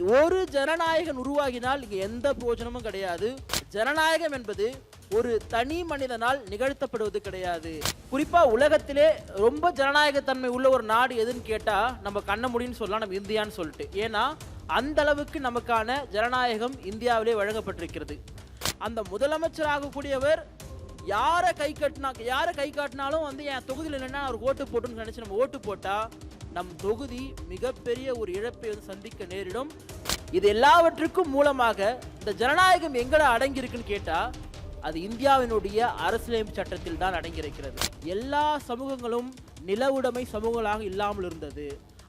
ஒரு ஜனநாயகன் உருவாகினால் இங்கே எந்த பிரோஜனமும் கிடையாது. ஜனநாயகம் என்பது ஒரு தனி மனிதனால் நிகழ்த்தப்படுவது கிடையாது. குறிப்பா உலகத்திலே ரொம்ப ஜனநாயகத்தன்மை உள்ள ஒரு நாடு எதுன்னு கேட்டா நம்ம கண்ண முடியும்னு சொல்லலாம் நம்ம இந்தியான்னு சொல்லிட்டு. ஏன்னா அந்த அளவுக்கு நமக்கான ஜனநாயகம் இந்தியாவிலே வழங்கப்பட்டிருக்கிறது. அந்த முதலமைச்சர் ஆகக்கூடியவர் யாரை கை கட்டினா யாரை கை காட்டினாலும் வந்து என் தொகுதியில் என்னென்னா அவர் ஓட்டு போட்டுன்னு நினச்சி நம்ம ஓட்டு போட்டால் நம் தொகுதி மிகப்பெரிய ஒரு இழப்பை வந்து சந்திக்க நேரிடும். இது எல்லாவற்றுக்கும் மூலமாக இந்த ஜனநாயகம் எங்கட அடங்கியிருக்குன்னு கேட்டால் அது இந்தியாவினுடைய அரசியலமைப்பு சட்டத்தில் தான் அடங்கியிருக்கிறது. எல்லா சமூகங்களும் நிலவுடைமை சமூகங்களாக இல்லாமல் இருந்தது.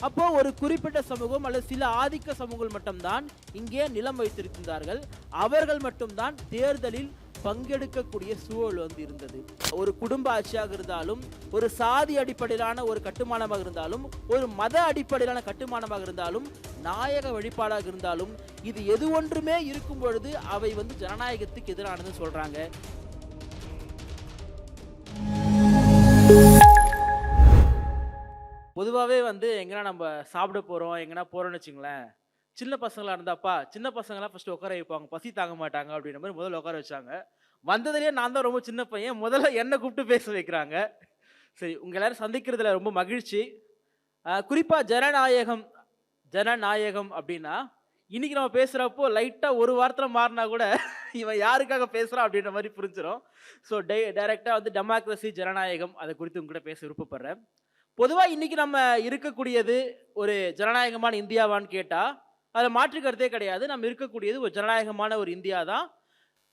அப்போ ஒரு குறிப்பிட்ட சமூகம் அல்லது சில ஆதிக்க சமூகங்கள் மட்டும்தான் இங்கே நிலம் வைத்திருக்கின்றார்கள். அவர்கள் மட்டும்தான் தேர்தலில் பங்கெடுக்கக்கூடிய சூழல் வந்து இருந்தது. ஒரு குடும்ப ஆட்சியாக இருந்தாலும் ஒரு சாதி அடிப்படையிலான ஒரு கட்டுமானமாக இருந்தாலும் ஒரு மத அடிப்படையிலான கட்டுமானமாக இருந்தாலும் நாயக வழிபாடாக இருந்தாலும் இது எது ஒன்றுமே இருக்கும் பொழுது அவை வந்து ஜனநாயகத்துக்கு எதிரானதுன்னு சொல்றாங்க. பொதுவாகவே வந்து எங்கன்னா நம்ம சாப்பிட போகிறோம் எங்கன்னா போகிறோம்னு வச்சுங்களேன் சின்ன பசங்களாக இருந்தாப்பா சின்ன பசங்களாம் ஃபஸ்ட்டு உட்கார வைப்பாங்க. பசி தாங்க மாட்டாங்க அப்படின்ற மாதிரி முதல்ல உட்கார வச்சாங்க. வந்ததுலேயே நான் தான் ரொம்ப சின்ன பையன். முதல்ல என்னை கூப்பிட்டு பேச வைக்கிறாங்க. சரி உங்கள் எல்லாரும் சந்திக்கிறதுல ரொம்ப மகிழ்ச்சி. குறிப்பாக ஜனநாயகம் ஜனநாயகம் அப்படின்னா இன்றைக்கி நம்ம பேசுகிறப்போ லைட்டாக ஒரு வாரத்தில் மாறினா கூட இவன் யாருக்காக பேசுகிறான் அப்படின்ற மாதிரி புரிஞ்சிடும் ஸோ டை டைரெக்டாக வந்து டெமோக்ரஸி ஜனநாயகம் அதை குறித்து உங்கள்கிட்ட பேச விருப்பப்படுறேன். பொதுவாக இன்றைக்கி நம்ம இருக்கக்கூடியது ஒரு ஜனநாயகமான இந்தியாவான்னு கேட்டால் அதில் மாற்று கருத்தே கிடையாது. நம்ம இருக்கக்கூடியது ஒரு ஜனநாயகமான ஒரு இந்தியா தான்.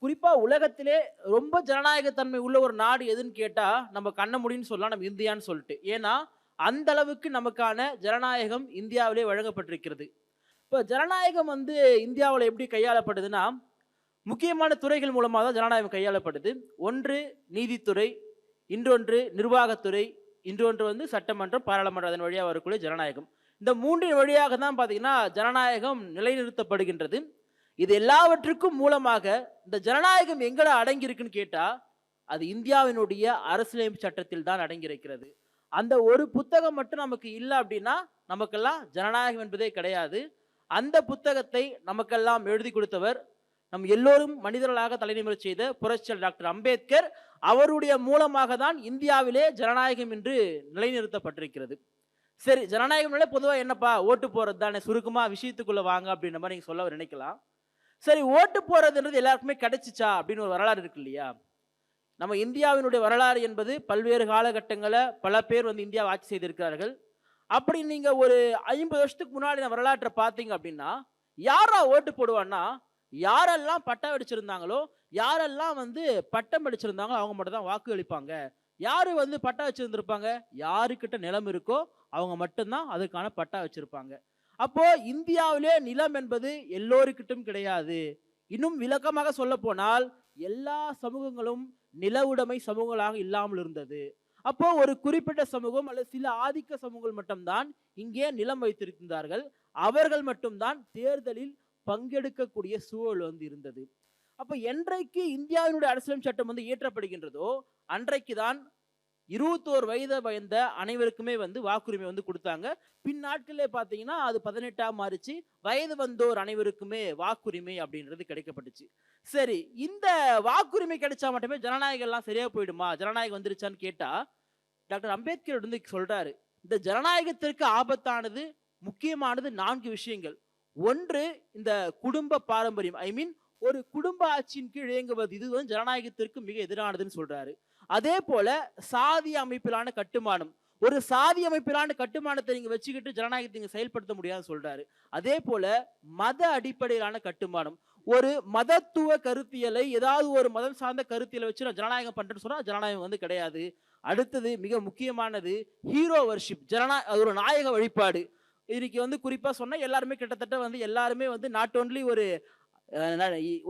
குறிப்பாக உலகத்திலே ரொம்ப ஜனநாயகத்தன்மை உள்ள ஒரு நாடு எதுன்னு கேட்டால் நம்ம கண்ண முடியும்னு சொல்லலாம் நம்ம இந்தியான்னு சொல்லிட்டு. ஏன்னா அந்த அளவுக்கு நமக்கான ஜனநாயகம் இந்தியாவிலே வழங்கப்பட்டிருக்கிறது. இப்போ ஜனநாயகம் வந்து இந்தியாவில் எப்படி கையாளப்படுதுன்னா முக்கியமான துறைகள் மூலமாக தான் ஜனநாயகம் கையாளப்படுது. ஒன்று நீதித்துறை இன்றொன்று நிர்வாகத்துறை இன்றொன்று வந்து சட்டமன்றம் பாராளுமன்றம் அதன் வழியாக வரக்கூடிய ஜனநாயகம். இந்த மூன்றின் வழியாக தான் பார்த்தீங்கன்னா ஜனநாயகம் நிலைநிறுத்தப்படுகின்றது. இது எல்லாவற்றுக்கும் மூலமாக இந்த ஜனநாயகம் எங்கட அடங்கியிருக்குன்னு கேட்டால் அது இந்தியாவினுடைய அரசியலமைப்பு சட்டத்தில் தான் அடங்கியிருக்கிறது. அந்த ஒரு புத்தகம் மட்டும் நமக்கு இல்லை அப்படின்னா நமக்கெல்லாம் ஜனநாயகம் என்பதே கிடையாது. அந்த புத்தகத்தை நமக்கெல்லாம் எழுதி கொடுத்தவர் நம் எல்லோரும் மனிதர்களாக தலைநிமிர செய்த புரட்சியல் டாக்டர் அம்பேத்கர். அவருடைய மூலமாக தான் இந்தியாவிலே ஜனநாயகம் என்று நிலைநிறுத்தப்பட்டிருக்கிறது. சரி ஜனநாயகம்னாலே பொதுவாக என்னப்பா? ஓட்டு போகிறது தானே. சுருக்கமாக விஷயத்துக்குள்ளே வாங்க அப்படின்ற மாதிரி நீங்கள் சொல்ல நினைக்கலாம். சரி ஓட்டு போகிறதுன்றது எல்லாருக்குமே கிடைச்சிச்சா? அப்படின்னு ஒரு வரலாறு இருக்கு இல்லையா? நம்ம இந்தியாவினுடைய வரலாறு என்பது பல்வேறு காலகட்டங்களில் பல பேர் வந்து இந்தியாவை ஆட்சி செய்திருக்கிறார்கள். அப்படி நீங்கள் ஒரு ஐம்பது வருஷத்துக்கு முன்னாடி நான் வரலாற்றை பார்த்தீங்க அப்படின்னா யாரா ஓட்டு போடுவான்னா யாரெல்லாம் பட்டம் அடிச்சிருந்தாங்களோ யாரெல்லாம் வந்து பட்டம் அடிச்சிருந்தாங்களோ அவங்க மட்டும் தான் வாக்கு அளிப்பாங்க. யார் வந்து பட்டா வச்சுருந்துருப்பாங்க? யாருக்கிட்ட நிலம் இருக்கோ அவங்க மட்டும்தான் அதுக்கான பட்டா வச்சுருப்பாங்க. அப்போது இந்தியாவிலே நிலம் என்பது எல்லோருக்கிட்டும் கிடையாது. இன்னும் விளக்கமாக சொல்லப்போனால் எல்லா சமூகங்களும் நிலவுடைமை சமூகங்களாக இல்லாமல் இருந்தது. அப்போ ஒரு குறிப்பிட்ட சமூகம் அல்லது சில ஆதிக்க சமூகங்கள் மட்டும்தான் இங்கே நிலம் வைத்திருக்கின்றார்கள் அவர்கள் மட்டும்தான் தேர்தலில் பங்கெடுக்கக்கூடிய சூழல் வந்து இருந்தது. அப்போ என்றைக்கு இந்தியாவினுடைய அரசியல் சட்டம் வந்து இயற்றப்படுகின்றதோ அன்றைக்கு தான் இருபத்தோரு வயதை வயந்த அனைவருக்குமே வந்து வாக்குரிமை வந்து கொடுத்தாங்க. பின் நாட்களிலே பார்த்தீங்கன்னா அது பதினெட்டாம் மாறிச்சு வயது வந்தோர் அனைவருக்குமே வாக்குரிமை அப்படின்றது கிடைக்கப்பட்டுச்சு. சரி இந்த வாக்குரிமை கிடைச்சா மட்டுமே ஜனநாயகம்லாம் சரியாக போயிடுமா? ஜனநாயகம் வந்துருச்சான்னு கேட்டால் டாக்டர் அம்பேத்கர் வந்து சொல்கிறாரு இந்த ஜனநாயகத்திற்கு ஆபத்தானது முக்கியமானது நான்கு விஷயங்கள். ஒன்று இந்த குடும்ப பாரம்பரியம். ஐ மீன் ஒரு குடும்ப ஆட்சியின் கீழ் இயங்குவது இது வந்து ஜனநாயகத்திற்கு மிக எதிரானதுன்னு சொல்றாரு. அதே போல சாதி அமைப்பிலான கட்டுமானம். ஒரு சாதி அமைப்பிலான கட்டுமானத்தை நீங்க வச்சுக்கிட்டு ஜனநாயகத்தை நீங்க செயல்படுத்த முடியாதுன்னு சொல்றாரு. அதே போல மத அடிப்படையிலான கட்டுமானம். ஒரு மதத்துவ கருத்தியலை ஏதாவது ஒரு மதம் சார்ந்த கருத்தியலை வச்சு நான் ஜனநாயகம் பண்றேன்னு சொன்னா ஜனநாயகம் வந்து கிடையாது. அடுத்தது மிக முக்கியமானது ஹீரோ வர்ஷிப் ஜனநா அது ஒரு நாயக வழிபாடு. இன்னைக்கு வந்து குறிப்பாக சொன்னால் எல்லாருமே கிட்டத்தட்ட வந்து எல்லாருமே வந்து நாட் ஓன்லி ஒரு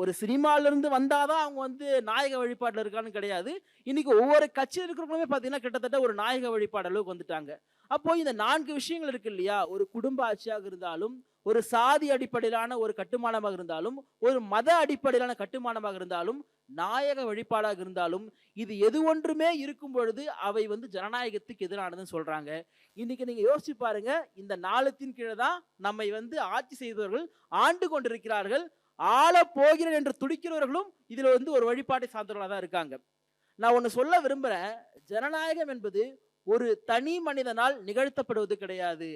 ஒரு சினிமாவிலிருந்து இருந்து வந்தாதான் அவங்க வந்து நாயக வழிபாட்டில் இருக்கான்னு கிடையாது. இன்றைக்கி ஒவ்வொரு கட்சியில் இருக்கிறவங்களுமே பார்த்தீங்கன்னா கிட்டத்தட்ட ஒரு நாயக வழிபாடு அளவுக்கு வந்துட்டாங்க. அப்போது இந்த நான்கு விஷயங்கள் இருக்கு இல்லையா? ஒரு குடும்ப ஆட்சியாக இருந்தாலும் ஒரு சாதி அடிப்படையிலான ஒரு கட்டுமானமாக இருந்தாலும் ஒரு மத அடிப்படையிலான கட்டுமானமாக இருந்தாலும் நாயக வழிபாடாக இருந்தாலும் இது எது ஒன்றுமே இருக்கும் பொழுது அவை வந்து ஜனநாயகத்துக்கு எதிரானதுன்னு சொல்கிறாங்க இன்றைக்கி நீங்கள் யோசிச்சு பாருங்கள் இந்த நாளத்தின் கீழே தான் நம்மை வந்து ஆட்சி செய்தவர்கள் ஆண்டு கொண்டிருக்கிறார்கள். ஆள போகிறேன் என்று துடிக்கிறவர்களும் இதில் வந்து ஒரு வழிபாட்டை சார்ந்தவர்களாக தான் இருக்காங்க. நான் ஒன்று சொல்ல விரும்புகிறேன் ஜனநாயகம் என்பது ஒரு தனி மனிதனால் நிகழ்த்தப்படுவது கிடையாது.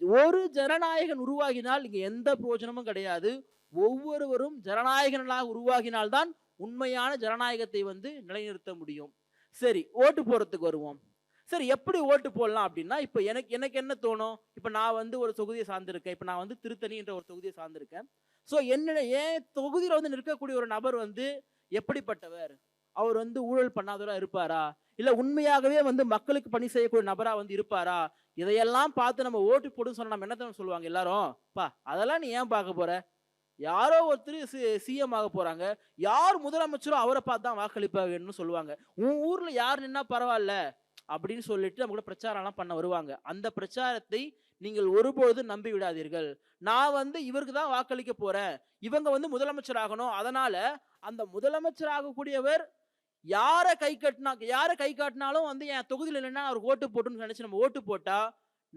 ஒரு ஜனநாயகன் உருவாகினால் இங்கே எந்த பிரயோஜனமும் கிடையாது. ஒவ்வொருவரும் ஜனநாயகனாக உருவாகினால்தான் உண்மையான ஜனநாயகத்தை வந்து நிலைநிறுத்த முடியும். சரி ஓட்டு போகிறதுக்கு வருவோம். சரி எப்படி ஓட்டு போடலாம் அப்படின்னா இப்போ எனக்கு எனக்கு என்ன தோணும்? இப்போ நான் வந்து ஒரு தொகுதியை சார்ந்திருக்கேன். இப்போ நான் வந்து திருத்தணி என்ற ஒரு தொகுதியை சார்ந்திருக்கேன். ஸோ என்ன ஏன் தொகுதியில் வந்து நிற்கக்கூடிய ஒரு நபர் வந்து எப்படிப்பட்டவர்? அவர் வந்து ஊழல் பண்ணாதவராக இருப்பாரா? இல்லை உண்மையாகவே வந்து மக்களுக்கு பணி செய்யக்கூடிய நபராக வந்து இருப்பாரா? இதையெல்லாம் பார்த்து நம்ம ஓட்டு போடுன்னு சொன்னால் நம்ம என்ன சொல்லுவாங்க எல்லாரும்? பா அதெல்லாம் நீ ஏன் பார்க்க போற? யாரோ ஒருத்தர் சி சிஎம் ஆக போகிறாங்க யார் முதலமைச்சரோ அவரை பார்த்து தான் வாக்களிப்பாங்கன்னு சொல்லுவாங்க. உன் ஊரில் யார் நின்னா பரவாயில்ல. அப்படின்னு சொல்லிட்டு நம்ம கூட பிரச்சாரம்லாம் பண்ண வருவாங்க. அந்த பிரச்சாரத்தை நீங்கள் ஒருபொழுது நம்பி விடாதீர்கள். நான் வந்து இவருக்கு தான் வாக்களிக்க போறேன். இவங்க வந்து முதலமைச்சர் ஆகணும். அதனால அந்த முதலமைச்சர் ஆகக்கூடியவர் யாரை கை கட்டினா யாரை கை காட்டினாலும் வந்து என் தொகுதியில் இல்லைன்னா அவர் ஓட்டு போட்டுன்னு நினச்சி நம்ம ஓட்டு போட்டால்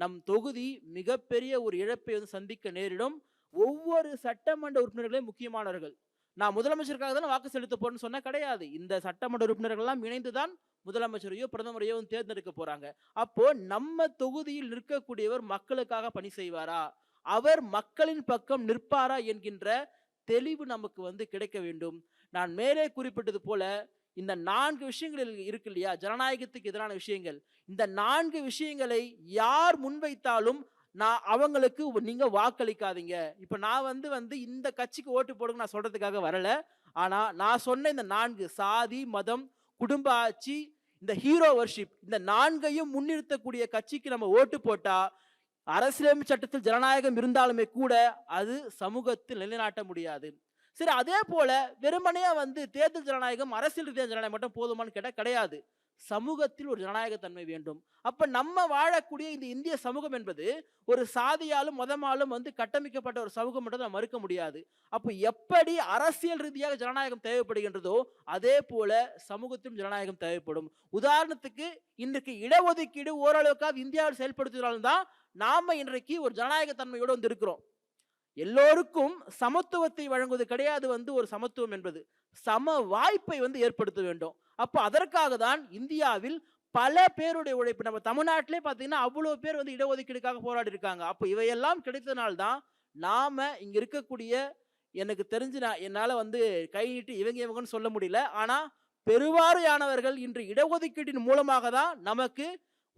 நம் தொகுதி மிகப்பெரிய ஒரு இழப்பை வந்து சந்திக்க நேரிடும். ஒவ்வொரு சட்டமன்ற உறுப்பினர்களே முக்கியமானவர்கள். நான் முதலமைச்சருக்காக தானே வாக்கு செலுத்த போறேன்னு சொன்னா கிடையாது. இந்த சட்டமன்ற உறுப்பினர்கள் எல்லாம் இணைந்து தான் முதலமைச்சரையோ பிரதமரையோ தேர்ந்தெடுக்க போறாங்க. அப்போ நம்ம தொகுதியில் நிற்கக்கூடியவர் மக்களுக்காக பணி செய்வாரா? அவர் மக்களின் பக்கம் நிற்பாரா என்கின்ற தெளிவு நமக்கு வந்து கிடைக்க வேண்டும். நான் மேலே குறிப்பிட்டது போல இந்த நான்கு விஷயங்கள் இருக்கு இல்லையா? ஜனநாயகத்துக்கு எதிரான விஷயங்கள். இந்த நான்கு விஷயங்களை யார் முன்வைத்தாலும் நான் அவங்களுக்கு நீங்க வாக்களிக்காதீங்க. இப்ப நான் வந்து வந்து இந்த கட்சிக்கு ஓட்டு போடுங்க நான் சொல்றதுக்காக வரல. ஆனா நான் சொன்ன இந்த நான்கு சாதி மதம் குடும்ப ஆட்சி இந்த ஹீரோ வர்ஷிப் இந்த நான்கையும் முன்னிறுத்தக்கூடிய கட்சிக்கு நம்ம ஓட்டு போட்டா அரசியலமைப்பு சட்டத்தில் ஜனநாயகம் இருந்தாலுமே கூட அது சமூகத்தில் நிலைநாட்ட முடியாது. சரி அதே போல வெறுமனையா வந்து தேர்தல் ஜனநாயகம் அரசியல் ரீதியான ஜனநாயகம் மட்டும் போதுமான்னு கேட்டால் கிடையாது. சமூகத்தில் ஒரு ஜனநாயகத்தன்மை வேண்டும். அப்ப நம்ம வாழக்கூடிய இந்த இந்திய சமூகம் என்பது ஒரு சாதியாலும் மதமாலும் வந்து கட்டமைக்கப்பட்ட ஒரு சமூகம் என்றதை நம்ம மறுக்க முடியாது. அப்போ எப்படி அரசியல் ரீதியாக ஜனநாயகம் தேவைப்படுகின்றதோ அதே போல சமூகத்திலும் ஜனநாயகம் தேவைப்படும். உதாரணத்துக்கு இன்றைக்கு இடஒதுக்கீடு ஓரளவுக்காக இந்தியாவில் செயல்படுத்தினாலும் தான் நாம இன்றைக்கு ஒரு ஜனநாயக தன்மையோடு வந்து இருக்கிறோம் எல்லோருக்கும் சமத்துவத்தை வழங்குவது கிடையாது வந்து ஒரு சமத்துவம் என்பது. சம வாய்ப்பை வந்து ஏற்படுத்த வேண்டும். அப்போ அதற்காக தான் இந்தியாவில் பல பேருடைய உழைப்பு. நம்ம தமிழ்நாட்டிலே பார்த்தீங்கன்னா அவ்வளோ பேர் வந்து இடஒதுக்கீடுக்காக போராடி இருக்காங்க அப்போ இவையெல்லாம் கிடைத்தனால்தான் நாம் இங்கே இருக்கக்கூடிய எனக்கு தெரிஞ்சு நான் என்னால் வந்து கையிட்டு இவங்க இவங்கன்னு சொல்ல முடியல. ஆனால் பெருவாரியானவர்கள் இன்று இடஒதுக்கீட்டின் மூலமாக தான் நமக்கு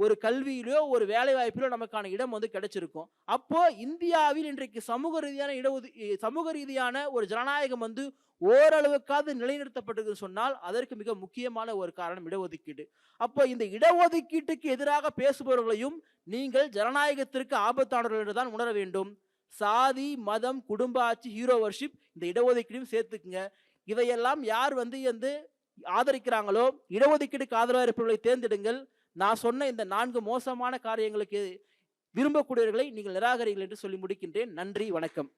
ஒரு கல்வியிலோ ஒரு வேலை வாய்ப்பிலோ நமக்கான இடம் வந்து கிடைச்சிருக்கும். அப்போ இந்தியாவில் இன்றைக்கு சமூக ரீதியான இடஒது சமூக ரீதியான ஒரு ஜனநாயகம் வந்து ஓரளவுக்காவது நிலைநிறுத்தப்பட்டது சொன்னால் அதற்கு மிக முக்கியமான ஒரு காரணம் இடஒதுக்கீடு. அப்போ இந்த இடஒதுக்கீட்டுக்கு எதிராக பேசுபவர்களையும் நீங்கள் ஜனநாயகத்திற்கு ஆபத்தானவர்கள் என்று தான் உணர வேண்டும். சாதி மதம் குடும்ப ஆட்சி ஹீரோ வர்ஷிப் இந்த இடஒதுக்கீடும் சேர்த்துக்குங்க. இதையெல்லாம் யார் வந்து வந்து ஆதரிக்கிறாங்களோ இடஒதுக்கீடுக்கு ஆதரவாக இருப்பவர்களை தேர்ந்தெடுங்கள். நான் சொன்ன இந்த நான்கு மோசமான காரியங்களுக்கு விரும்பக்கூடியவர்களை நீங்கள் நிராகரிகள் என்று சொல்லி முடிக்கின்றேன். நன்றி வணக்கம்.